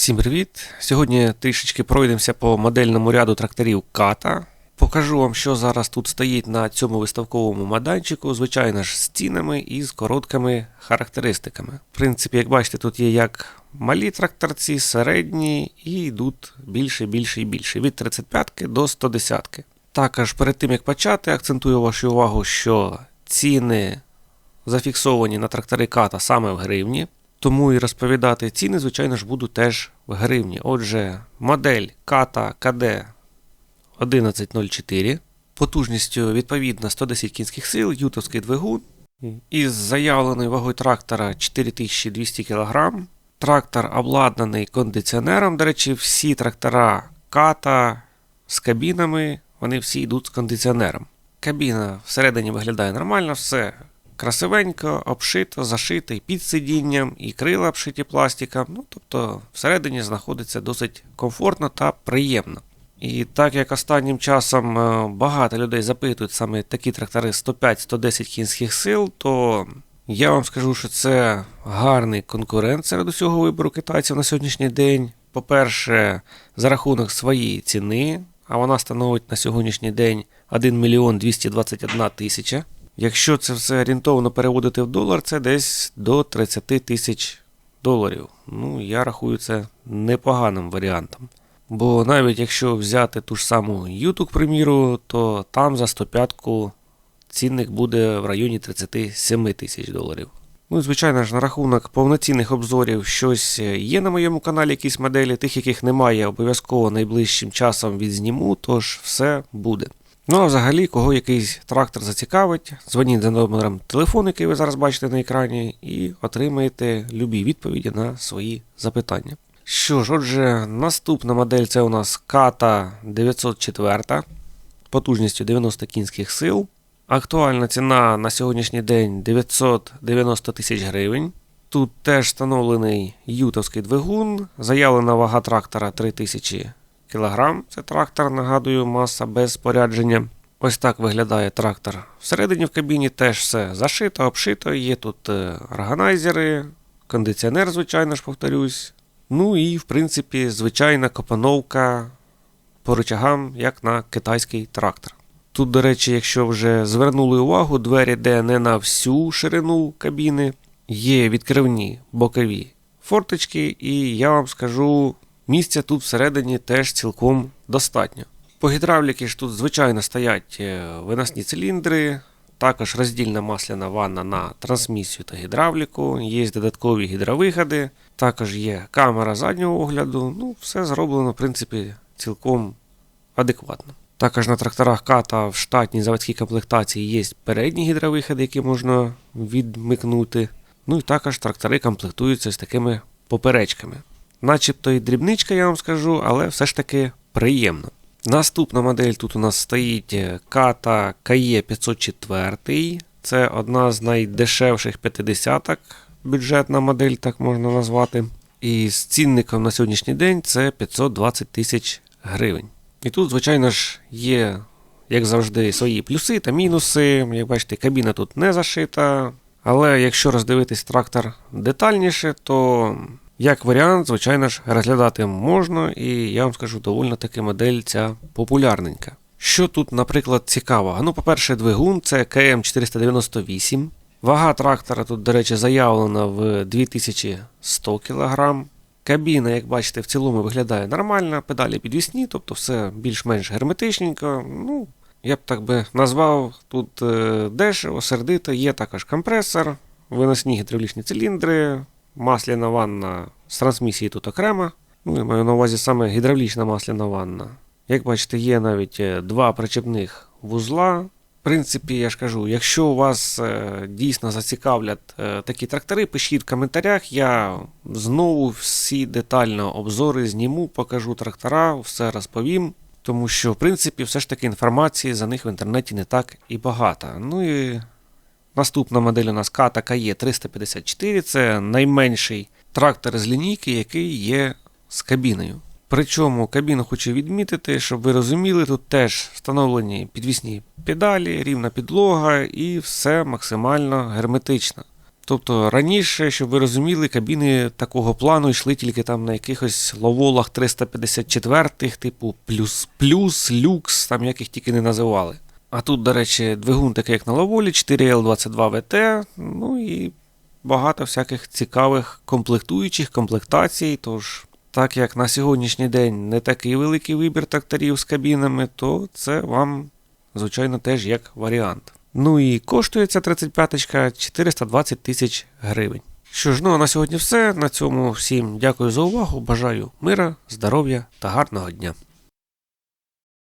Всім привіт! Сьогодні трішечки пройдемося по модельному ряду тракторів Ката. Покажу вам, що зараз тут стоїть на цьому виставковому майданчику, звичайно ж, з цінами і з короткими характеристиками. В принципі, як бачите, тут є як малі тракторці, середні і йдуть більше, більше і більше. Від 35 до 110. Також перед тим як почати, акцентую вашу увагу, що ціни зафіксовані на трактори Ката саме в гривні. Тому і розповідати ціни, звичайно ж, буду теж в гривні. Отже, модель Ката КД 1104, потужністю відповідно 110 кінських сил, ютовський двигун. Із заявленою вагою трактора 4200 кг. Трактор обладнаний кондиціонером. До речі, всі трактора Ката з кабінами, вони всі йдуть з кондиціонером. Кабіна всередині виглядає нормально, все красивенько, обшито, зашито і під сидінням, і крила обшиті пластиком. Ну, тобто всередині знаходиться досить комфортно та приємно. І так як останнім часом е, багато людей запитують саме такі трактори 105-110 кінських сил, то я вам скажу, що це гарний конкурент серед усього вибору китайців на сьогоднішній день. По-перше, за рахунок своєї ціни, а вона становить на сьогоднішній день 1 мільйон 221 тисяча. Якщо це все орієнтовно переводити в долар, це десь до 30 тисяч доларів. Ну, я рахую це непоганим варіантом. Бо навіть якщо взяти ту ж саму YouTube, приміру, то там за 105 цінник буде в районі 37 тисяч доларів. Ну і звичайно ж, на рахунок повноцінних обзорів щось є на моєму каналі, якісь моделі, тих, яких немає, обов'язково найближчим часом відзніму, тож все буде. Ну а взагалі, кого якийсь трактор зацікавить, дзвоніть за номером телефону, який ви зараз бачите на екрані, і отримаєте любі відповіді на свої запитання. Що ж, отже, наступна модель це у нас Kata 904 потужністю 90 кінських сил. Актуальна ціна на сьогоднішній день 990 тисяч гривень. Тут теж встановлений ютовський двигун, заявлена вага трактора 3000 кг. Це трактор, нагадую, маса без спорядження. Ось так виглядає трактор. Всередині в кабіні теж все зашито, обшито. Є тут е, органайзери, кондиціонер, звичайно ж, повторюсь. Ну і, в принципі, звичайна копановка по рычагам, як на китайський трактор. Тут, до речі, якщо вже звернули увагу, двері де не на всю ширину кабіни, є відкривні бокові форточки, і я вам скажу, місця тут всередині теж цілком достатньо. По гідравліки ж тут, звичайно, стоять е, виносні циліндри, також роздільна масляна ванна на трансмісію та гідравліку, є додаткові гідровиходи, також є камера заднього огляду. Ну, все зроблено, в принципі, цілком адекватно. Також на тракторах ката в штатній заводській комплектації є передні гідровиходи, які можна відмикнути. Ну і також трактори комплектуються з такими поперечками. Начебто і дрібничка, я вам скажу, але все ж таки приємно. Наступна модель тут у нас стоїть Kata KE 504. Це одна з найдешевших 50-ок, бюджетна модель, так можна назвати. І з цінником на сьогоднішній день це 520 тисяч гривень. І тут, звичайно ж, є, як завжди, свої плюси та мінуси. Як бачите, кабіна тут не зашита. Але якщо роздивитись трактор детальніше, то як варіант, звичайно ж, розглядати можна, і я вам скажу, доволі таки модель ця популярненька. Що тут, наприклад, цікавого? Ну, по-перше, двигун це КМ498. Вага трактора тут, до речі, заявлена в 2100 кг. Кабіна, як бачите, в цілому виглядає нормально, педалі підвісні, тобто все більш-менш герметичненько. Ну, я б так би назвав тут е, дешево, сердито, є також компресор, виносні гідравлічні циліндри, масляна ванна з трансмісії тут окремо. Ну, я маю на увазі саме гідравлічна масляна ванна. Як бачите, є навіть е, два причепних вузла. В принципі, я ж кажу, якщо у вас е, дійсно зацікавлять е, такі трактори, пишіть в коментарях. Я знову всі детально обзори зніму, покажу трактора, все розповім. Тому що, в принципі, все ж таки інформації за них в інтернеті не так і багато. Ну і наступна модель у нас Kata KE 354 це найменший трактор з лінійки, який є з кабіною. Причому кабіну хочу відмітити, щоб ви розуміли, тут теж встановлені підвісні педалі, рівна підлога і все максимально герметично. Тобто раніше, щоб ви розуміли, кабіни такого плану йшли тільки там на якихось ловолах 354-х, типу плюс, плюс, люкс, там яких тільки не називали. А тут, до речі, двигун такий, як на ловолі, 4L22VT, ну і багато всяких цікавих комплектуючих, комплектацій. Тож, так як на сьогоднішній день не такий великий вибір тракторів з кабінами, то це вам, звичайно, теж як варіант. Ну і коштує ця 35-ка 420 тисяч гривень. Що ж, ну а на сьогодні все. На цьому всім дякую за увагу. Бажаю мира, здоров'я та гарного дня.